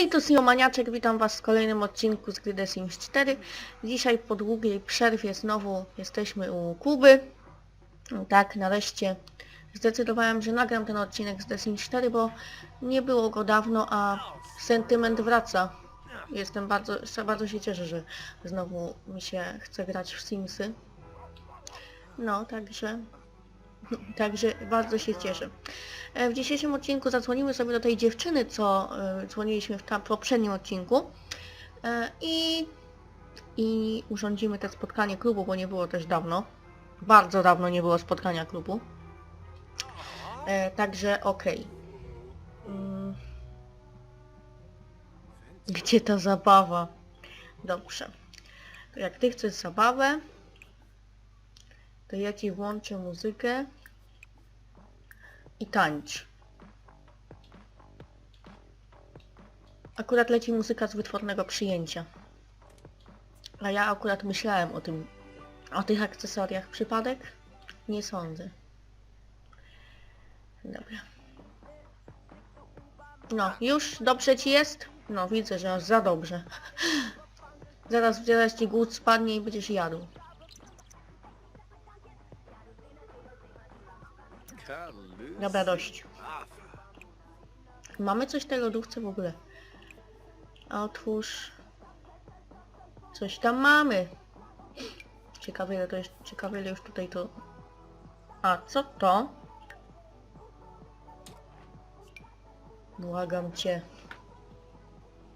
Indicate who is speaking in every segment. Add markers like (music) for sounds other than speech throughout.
Speaker 1: Hej, to Maniaczek, witam was w kolejnym odcinku z gry The Sims 4. Dzisiaj po długiej przerwie znowu jesteśmy u Kuby. Tak, nareszcie zdecydowałem, że nagram ten odcinek z The Sims 4, bo nie było go dawno, a sentyment wraca. Jestem bardzo, bardzo się cieszę, że znowu mi się chce grać w Simsy. No, także Także bardzo się cieszę. E, W dzisiejszym odcinku zadzwonimy sobie do tej dziewczyny, co e, dzwoniliśmy w poprzednim odcinku E, i, i urządzimy te spotkanie klubu, bo nie było też dawno. Bardzo dawno nie było spotkania klubu. Także okej. Mm. Gdzie ta zabawa? Dobrze. Jak ty chcesz zabawę, to ja ci włączę muzykę i tańcz. Akurat leci muzyka z wytwornego przyjęcia. A ja akurat myślałem o tym, o tych akcesoriach. Przypadek? Nie sądzę. Dobra. No, już dobrze ci jest? No, widzę, że aż za dobrze. (laughs) Zaraz, zaraz ci głód spadnie i będziesz jadł. Dobra, dość. Mamy coś w tej lodówce w ogóle? Otwórz. Coś tam mamy. Ciekawe ile to jest, ciekawe ile już tutaj to... A, co to? Błagam cię.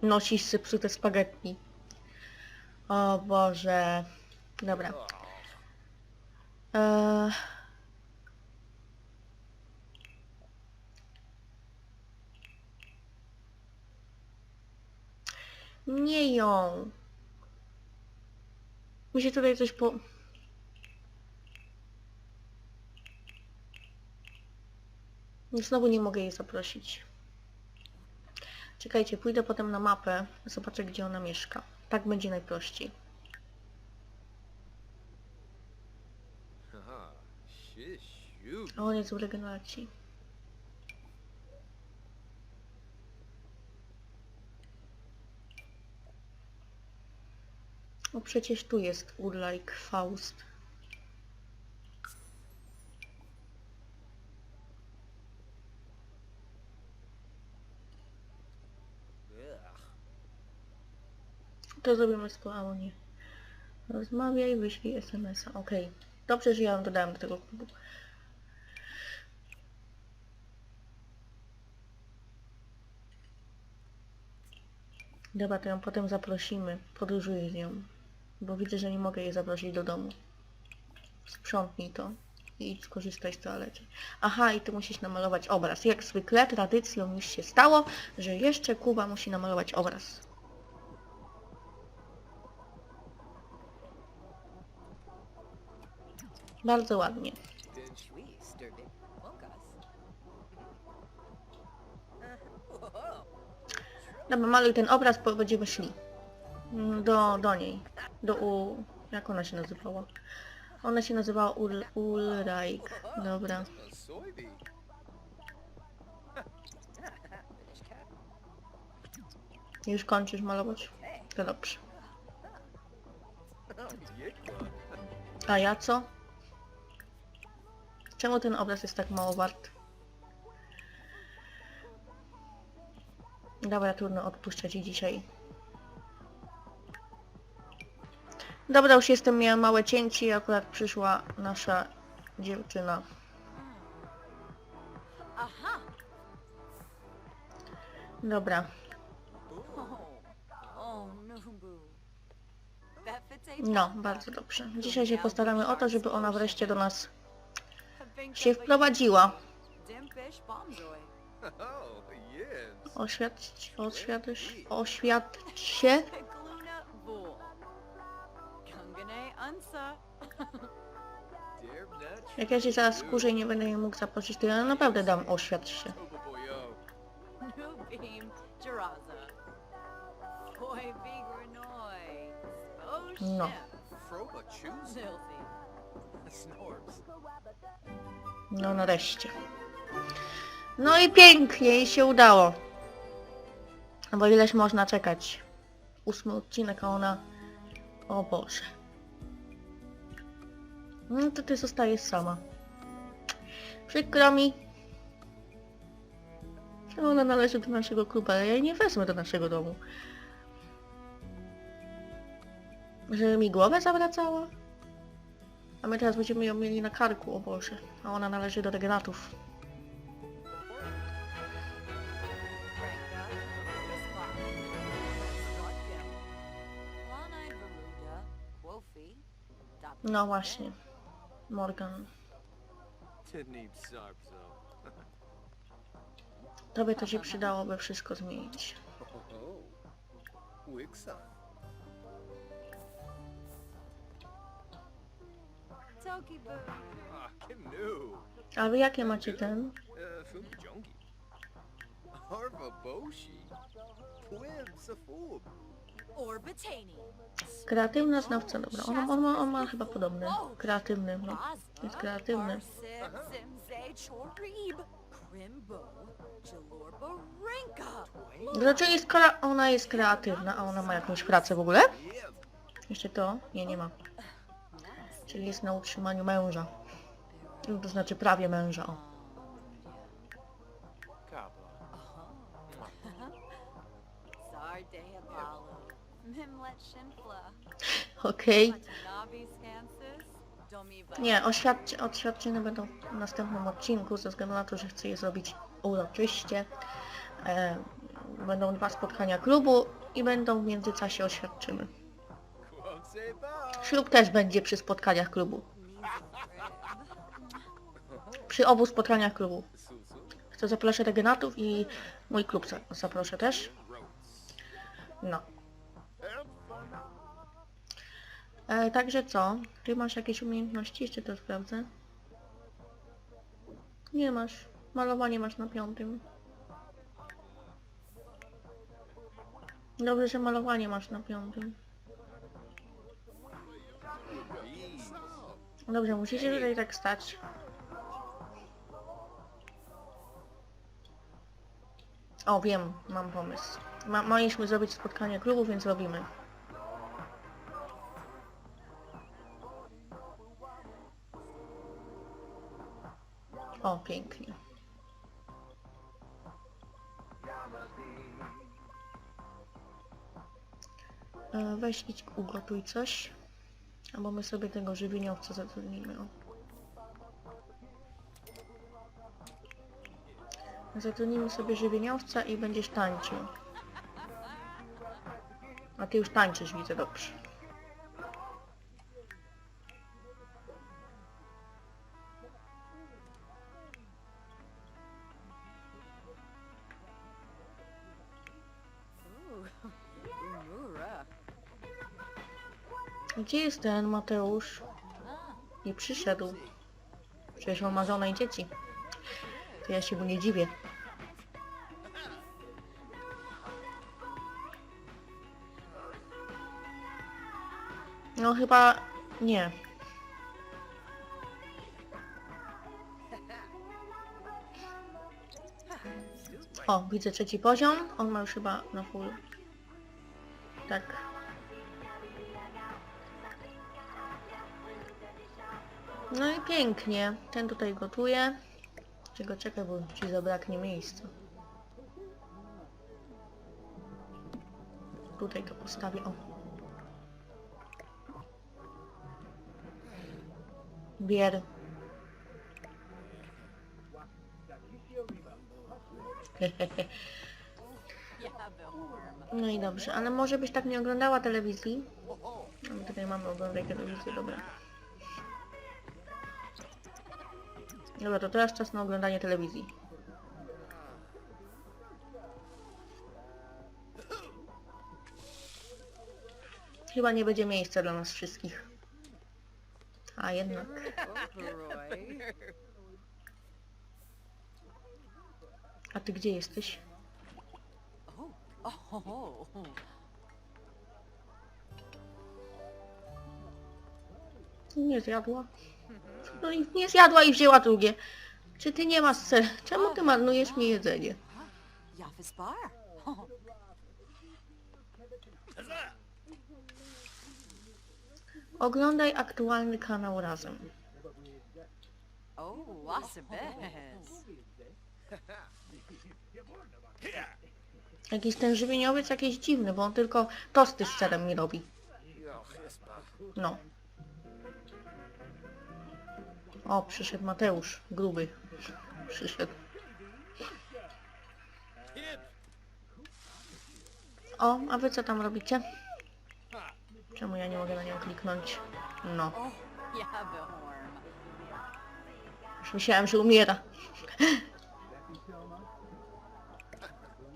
Speaker 1: Nosisz zepsute spaghetti. O Boże. Dobra. Eee... Nie ją. Mi się tutaj coś po... Znowu nie mogę jej zaprosić. Czekajcie, pójdę potem na mapę, zobaczę gdzie ona mieszka. Tak będzie najprościej. O, jest w regeneracji. No przecież tu jest Urlajk Faust. To zrobimy z nie. Rozmawiaj, wyślij SMS-a. Okej. Dobrze, że ja ją dodałem do tego klubu. Dobra, to ją potem zaprosimy. Podróżuję z nią. Bo widzę, że nie mogę jej zaprosić do domu. Sprzątnij to. I skorzystaj z toalety. Aha, i ty musisz namalować obraz. Jak zwykle tradycją już się stało, że jeszcze Kuba musi namalować obraz. Bardzo ładnie. Dobra, maluj ten obraz, bo będziemy szli. Mm, Do, do niej. Do u... Jak ona się nazywała? Ona się nazywała Ul, Ulrike. Dobra. Już kończysz malować? To dobrze. A ja co? Czemu ten obraz jest tak mało wart? Dobra, trudno odpuszczać ci dzisiaj. Dobra, już jestem, miałem małe cięcie i akurat przyszła nasza dziewczyna.
Speaker 2: Aha!
Speaker 1: Dobra,
Speaker 2: no,
Speaker 1: bardzo dobrze. Dzisiaj się postaramy o to, żeby ona wreszcie do nas się wprowadziła. (laughs) Oświadcz, oświadcz, oświadcz się. Jak ja się zaraz skurzę i nie będę jej mógł zaprosić, to ja naprawdę dam oświadcz się.
Speaker 3: Boy, yo.
Speaker 2: New Beam Jiraza. Boy Vigranoi. Oh
Speaker 1: No.
Speaker 2: shit.
Speaker 3: Froba choose
Speaker 2: Filthy.
Speaker 3: Snorps.
Speaker 1: No nareszcie. No i pięknie jej się udało. No bo ileż można czekać? Ósmy odcinek, a ona... O Boże. No to ty zostajesz sama. Przykro mi. Ona należy do naszego klubu, ale ja jej nie wezmę do naszego domu. Żeby mi głowę zawracała? A my teraz będziemy ją mieli na karku, o Boże. A ona należy do regenatów. No właśnie. Morgan. (laughs) Tobie to się przydałoby wszystko zmienić. A wy jakie macie ten?
Speaker 3: Fumijongi. Harva Boshi. Pwim Safub.
Speaker 1: Kreatywna znawca, dobra. On, on, ma, on ma chyba podobny. Kreatywny, no. Jest kreatywny. Dlaczego jest kra... Ona jest kreatywna, a ona ma jakąś pracę w ogóle? Jeszcze to? Nie, nie ma. Czyli jest na utrzymaniu męża. To znaczy prawie męża, o. Okej. Nie, oświadczy, oświadczyny będą w następnym odcinku, ze względu na to, że chcę je zrobić uroczyście. E, będą dwa spotkania klubu i będą w międzyczasie
Speaker 3: ba.
Speaker 1: Ślub też będzie przy spotkaniach klubu. Przy obu spotkaniach klubu. Chcę zaproszę regenatów i mój klub za- zaproszę też. No. E, także co? Ty masz jakieś umiejętności? Jeszcze to sprawdzę. Nie masz. Malowanie masz na piątym. Dobrze, że malowanie masz na piątym. Dobrze, musicie tutaj tak stać. O, wiem, mam pomysł. Ma, mieliśmy zrobić spotkanie klubu, więc robimy. O, pięknie. E, Weź idź ugotuj coś. Albo my sobie tego żywieniowca zatrudnimy. Zatrudnimy sobie żywieniowca i będziesz tańczył. A ty już tańczysz, widzę dobrze. Gdzie jest ten Mateusz? Nie przyszedł. Przecież on ma żonę i dzieci. To ja się mu nie dziwię. No chyba nie. O, widzę trzeci poziom. On ma już chyba na full. Tak. No i pięknie. Ten tutaj gotuje. Czego czekaj, bo ci zabraknie miejsca. Tutaj to postawię. O. Bier. No i dobrze, ale może byś tak nie oglądała telewizji? No, tutaj mamy oglądać telewizję, dobra. Dobra, to teraz czas na oglądanie telewizji. Chyba nie będzie miejsca dla nas wszystkich. A jednak. A ty gdzie jesteś? Nie zjadła. No i nie zjadła i wzięła drugie. Czy ty nie masz ser? Czemu ty marnujesz mi jedzenie?
Speaker 2: Bar.
Speaker 1: Oglądaj aktualny kanał razem.
Speaker 2: Oh?
Speaker 1: Jakiś ten żywieniowiec jakiś dziwny, bo on tylko tosty z serem mi robi. No. O, przyszedł Mateusz, gruby. Przyszedł. O, a wy co tam robicie? Czemu ja nie mogę na nią kliknąć? No, już myślałem, że umiera. (laughs)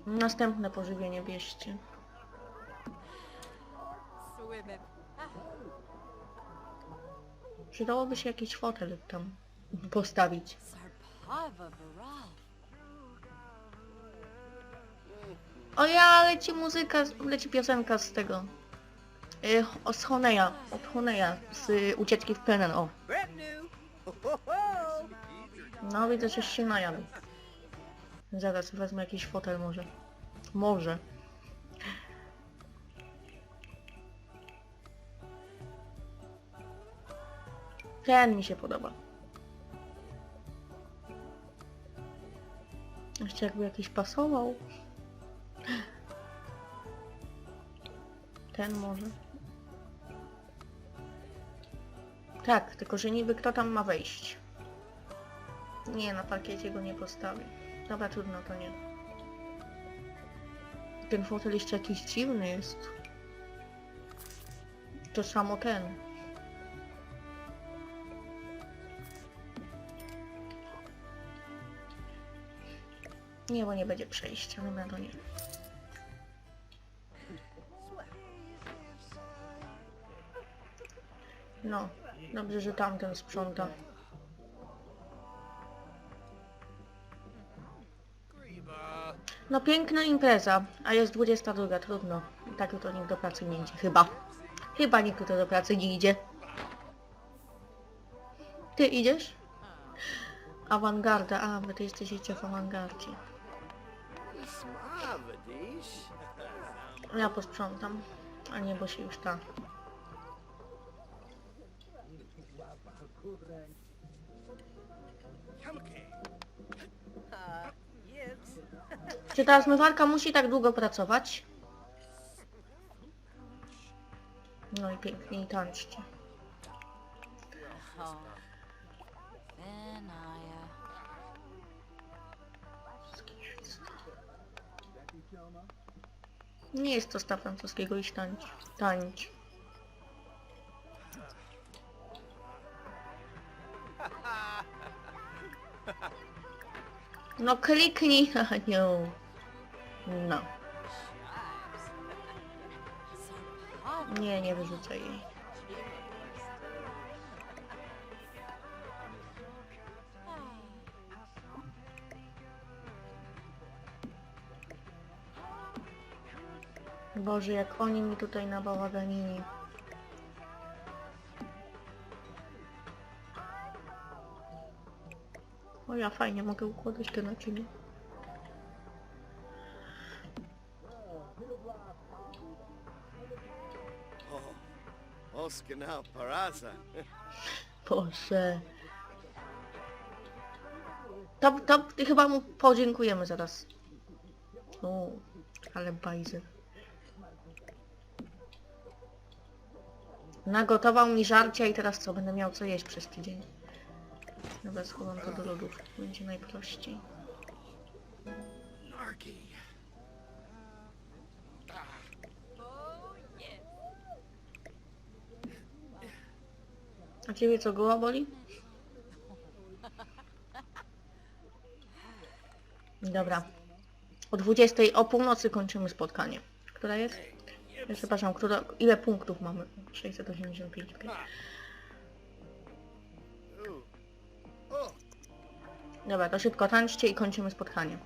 Speaker 1: Następne pożywienie bierzcie. Przydałoby się jakiś fotel tam postawić. O ja, leci muzyka, leci piosenka z tego. Y, o, z Honeya, od Honeya, z y, ucieczki w Penen, o. No widzę, że się najadł. Zaraz wezmę jakiś fotel może. Może. Ten mi się podoba. Jeszcze jakby jakiś pasował. Ten może. Tak, tylko że niby kto tam ma wejść. Nie, na parkiecie go nie postawię. Dobra, trudno, to nie. Ten fotel jeszcze jakiś dziwny jest. To samo ten. Nie, bo nie będzie przejścia, dobra, to nie. No, dobrze, że tamten sprząta. No piękna impreza, a jest 22, trudno. Tak jutro nikt do pracy nie idzie, chyba. Chyba nikt jutro do pracy nie idzie. Ty idziesz? Awangarda, a wy ty jesteście w awangardzie. Ja posprzątam, a nie, bo się już ta... Czy ta zmywarka musi tak długo pracować? No i pięknie i tańczcie. Nie jest to sta francuskiego iść tańcz. Tańcz. No kliknij (laughs) nią. No. Nie, nie wyrzucaj jej. Boże, jak oni mi tutaj nabałaganili. O ja fajnie mogę układać te naczynia.
Speaker 3: Oscar now Paraza.
Speaker 1: Boże. To, to chyba mu podziękujemy zaraz. O, ale bajzer. Nagotował mi żarcia i teraz co? Będę miał co jeść przez tydzień. Dobra, schowam to do lodów. Będzie najprościej. A ciebie co, głowa boli? Dobra. O 20 o północy kończymy spotkanie. Która jest? Przepraszam, ile punktów mamy? 685.
Speaker 3: Ooh. Oh.
Speaker 1: Dobra, to szybko tańczcie i kończymy spotkanie.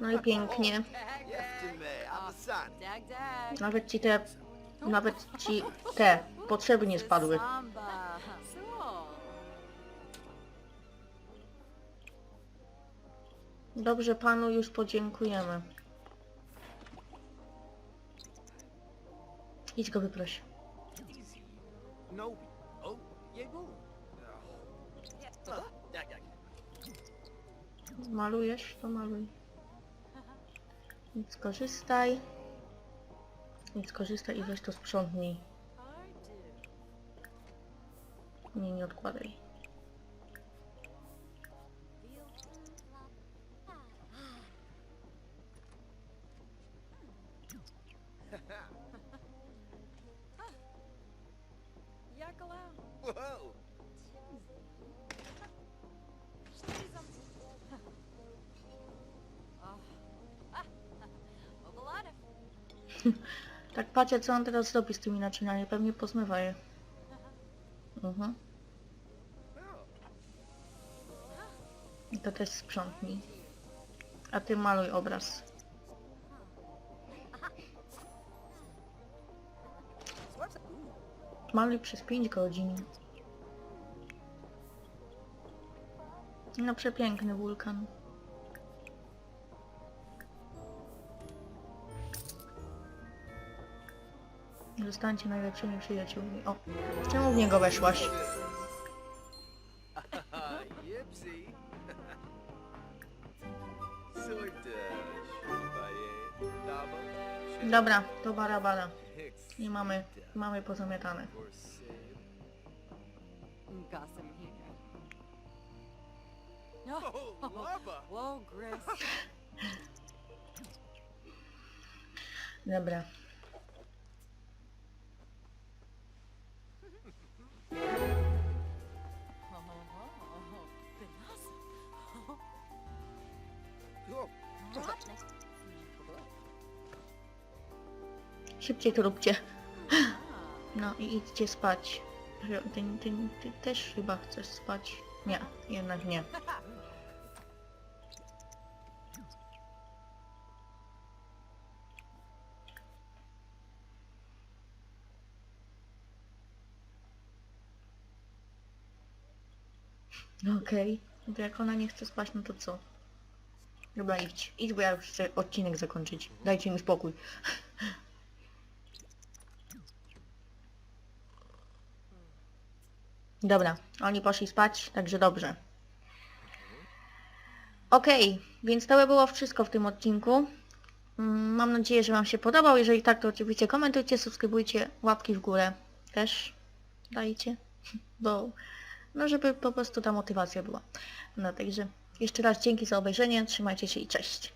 Speaker 1: No i pięknie. Nawet ci te, nawet ci te potrzeby nie spadły. Dobrze panu już podziękujemy. Idź go wyproś. Malujesz? To maluj. Nic korzystaj. Nic korzystaj i weź to sprzątnij. Nie, nie odkładaj. (laughs) Tak patrzę co on teraz zrobi z tymi naczyniami. Pewnie pozmywa je. Mhm. I to też sprzątnij. A ty maluj obraz. Maluj przez 5 godzin. No przepiękny wulkan. Zostańcie najlepszymi przyjaciółmi. O, czemu w niego weszłaś? Dobra, to bara bara.
Speaker 3: Hicks.
Speaker 1: Nie mamy, mamy pozamiatane.
Speaker 2: Here.
Speaker 3: Oh, lava.
Speaker 2: Whoa.
Speaker 1: Dobra. Szybciej to róbcie. No i idźcie spać. Ty, ty, ty też chyba chcesz spać? Nie, jednak nie. Okej, no to jak ona nie chce spać, no to co? Dobra, idź. Idź, bo ja już chcę odcinek zakończyć. Dajcie mi spokój. Dobra, oni poszli spać, także dobrze. Okej, więc to by było wszystko w tym odcinku. Mm, Mam nadzieję, że Wam się podobał. Jeżeli tak, to oczywiście komentujcie, subskrybujcie, łapki w górę też dajcie, (laughs) bo no żeby po prostu ta motywacja była. No także jeszcze raz dzięki za obejrzenie, trzymajcie się i cześć.